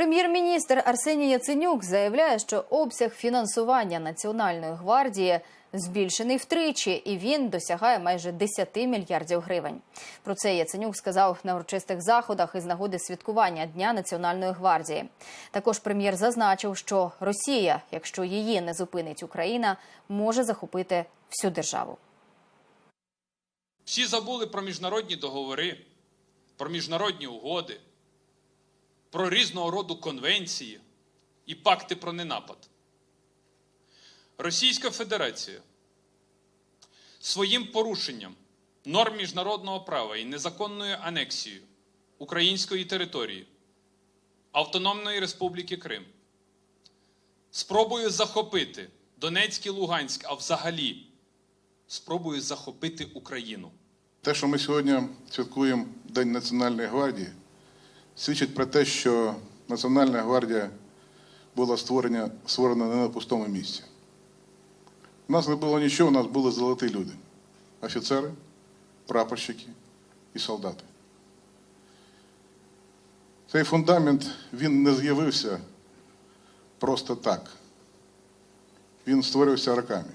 Прем'єр-міністр Арсеній Яценюк заявляє, що обсяг фінансування Національної гвардії збільшений втричі, і він досягає майже 10 мільярдів гривень. Про це Яценюк сказав на урочистих заходах із нагоди святкування Дня Національної гвардії. Також прем'єр зазначив, що Росія, якщо її не зупинить Україна, може захопити всю державу. Всі забули про міжнародні договори, про міжнародні угоди, про різного роду конвенції і пакти про ненапад. Російська Федерація своїм порушенням норм міжнародного права і незаконною анексією української території Автономної Республіки Крим, спробує захопити Донецьк і Луганськ, а взагалі спробує захопити Україну. Те, що ми сьогодні святкуємо День Національної гвардії, свідчить про те, що Національна гвардія була створена, створена не на пустому місці. У нас не було нічого, у нас були золоті люди: офіцери, прапорщики і солдати. Цей фундамент він не з'явився просто так. Він створився роками.